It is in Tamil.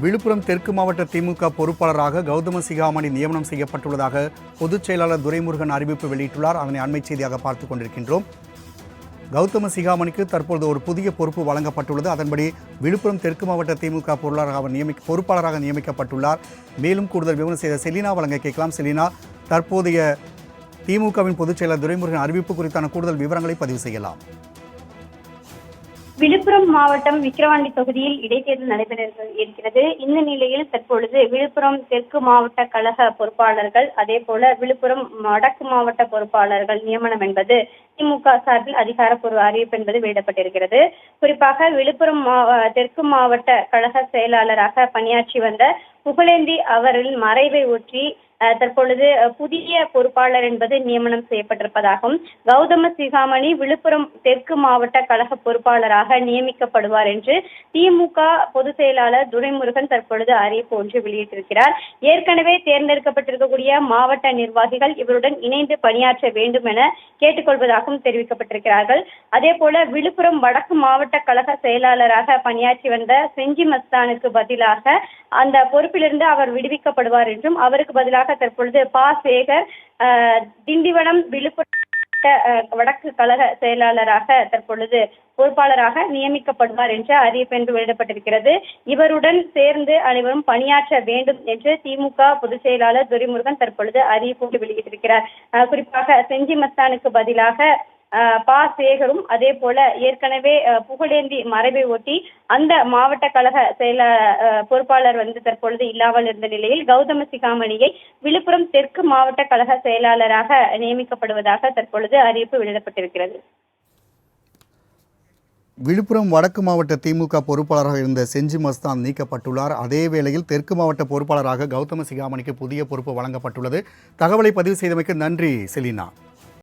விழுப்புரம் தெற்கு மாவட்ட திமுக பொறுப்பாளராக கௌதம சிகாமணி நியமனம் செய்யப்பட்டுள்ளதாக பொதுச் செயலாளர் துரைமுருகன் அறிவிப்பு வெளியிட்டுள்ளார். அதனை அண்மை செய்தியாக பார்த்துக் கொண்டிருக்கின்றோம். கௌதம சிகாமணிக்கு தற்பொழுது ஒரு புதிய பொறுப்பு வழங்கப்பட்டுள்ளது. அதன்படி விழுப்புரம் தெற்கு மாவட்ட திமுக பொருளாளராக அவர் பொறுப்பாளராக நியமிக்கப்பட்டுள்ளார். மேலும் கூடுதல் விவரம் செய்த செலினா வழங்க கேட்கலாம். செலினா தற்போதைய திமுகவின் பொதுச் செயலர் துரைமுருகன் அறிவிப்பு குறித்தான கூடுதல் விவரங்களை பதிவு செய்யலாம். விழுப்புரம் மாவட்டம் விக்கிரவாண்டி தொகுதியில் இடைத்தேர்தல் நடைபெற இருக்கிறது. இந்த நிலையில் தற்பொழுது விழுப்புரம் தெற்கு மாவட்ட கழக பொறுப்பாளர்கள் அதே போல விழுப்புரம் வடக்கு மாவட்ட பொறுப்பாளர்கள் நியமனம் என்பது திமுக சார்பில் அதிகாரப்பூர்வ அறிவிப்பு என்பது வெளியிடப்பட்டிருக்கிறது. குறிப்பாக விழுப்புரம் தெற்கு மாவட்ட கழக செயலாளராக பணியாற்றி வந்த புகழேந்தி அவரின் மறைவை ஒற்றி தற்பொழுது புதிய பொறுப்பாளர் என்பது நியமனம் செய்யப்பட்டிருப்பதாகவும் கௌதம சிகாமணி விழுப்புரம் தெற்கு மாவட்ட கழக பொறுப்பாளராக நியமிக்கப்படுவார் என்று திமுக பொதுச் செயலாளர் துரைமுருகன் தற்பொழுது அறிவிப்பு ஒன்று வெளியிட்டிருக்கிறார். ஏற்கனவே தேர்ந்தெடுக்கப்பட்டிருக்கக்கூடிய மாவட்ட நிர்வாகிகள் இவருடன் இணைந்து பணியாற்ற வேண்டும் என கேட்டுக்கொள்வதாகவும் தெரிவிக்கப்பட்டிருக்கிறார்கள். அதே போல விழுப்புரம் வடக்கு மாவட்ட கழக செயலாளராக பணியாற்றி வந்த செஞ்சி மஸ்தானுக்கு பதிலாக அந்த பொறுப்பிலிருந்து அவர் விடுவிக்கப்படுவார் என்றும் அவருக்கு பதிலாக தற்பொழுது பா சேகர் திண்டிவனம் விழுப்புரம் வடக்கு கழக செயலாளராக தற்பொழுது பொறுப்பாளராக நியமிக்கப்படுவார் என்று அறிவிப்பு என்று வெளியிடப்பட்டிருக்கிறது. இவருடன் சேர்ந்து அனைவரும் பணியாற்ற வேண்டும் என்று திமுக பொதுச் செயலாளர் துரைமுருகன் தற்பொழுது அறிவிப்பு வெளியிட்டிருக்கிறார். குறிப்பாக செஞ்சி மஸ்தானுக்கு பதிலாக பா சேகரும் அதே போல ஏற்கனவே புகழேந்தி மறைவை ஒட்டி அந்த மாவட்ட கழக செயல பொறுப்பாளர் வந்து தற்பொழுது இல்லாமல் இருந்த நிலையில் கௌதம சிகாமணியை விழுப்புரம் தெற்கு மாவட்ட கழக செயலாளராக நியமிக்கப்படுவதாக தற்பொழுது அறிவிப்பு வெளியிடப்பட்டிருக்கிறது. விழுப்புரம் வடக்கு மாவட்ட திமுக பொறுப்பாளராக இருந்த செஞ்சி மஸ்தான் நீக்கப்பட்டுள்ளார். அதே வேளையில் தெற்கு மாவட்ட பொறுப்பாளராக கௌதம சிகாமணிக்கு புதிய பொறுப்பு வழங்கப்பட்டுள்ளது. தகவலை பதிவு செய்தமைக்கு நன்றி செலினா.